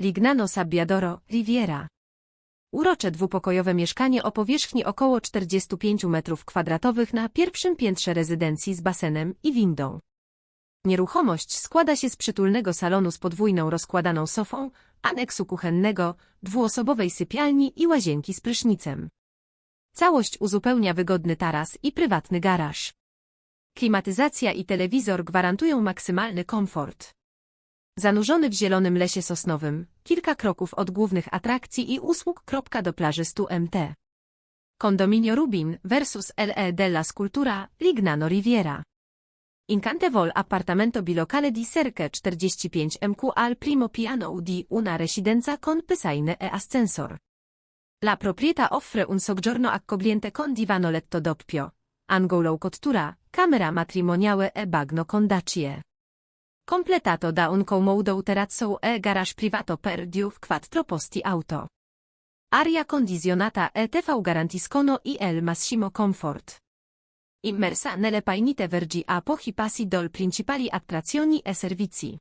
Lignano Sabbiadoro, Riviera. Urocze dwupokojowe mieszkanie o powierzchni około 45 m2 na pierwszym piętrze rezydencji z basenem i windą. Nieruchomość składa się z przytulnego salonu z podwójną rozkładaną sofą, aneksu kuchennego, dwuosobowej sypialni i łazienki z prysznicem. Całość uzupełnia wygodny taras i prywatny garaż. Klimatyzacja i telewizor gwarantują maksymalny komfort. Zanurzony w zielonym lesie sosnowym, kilka kroków od głównych atrakcji i usług. Do plaży 100 MT. Condominio Rubin versus LE della Scultura, Lignano Riviera. Incante vol appartamento bilocale di cerca 45 MQ al primo piano di una residenza con piscine e ascensor. La proprietà offre un soggiorno accogliente con divano letto doppio, angolo cottura, camera matrimoniale e bagno con dacie. Completato da un comodo terrazzo e garage privato per due quattro posti auto. Aria condizionata e TV garantiscono il massimo comfort. Immersa nelle painite vergi a pochi passi dol principali attrazioni e servizi.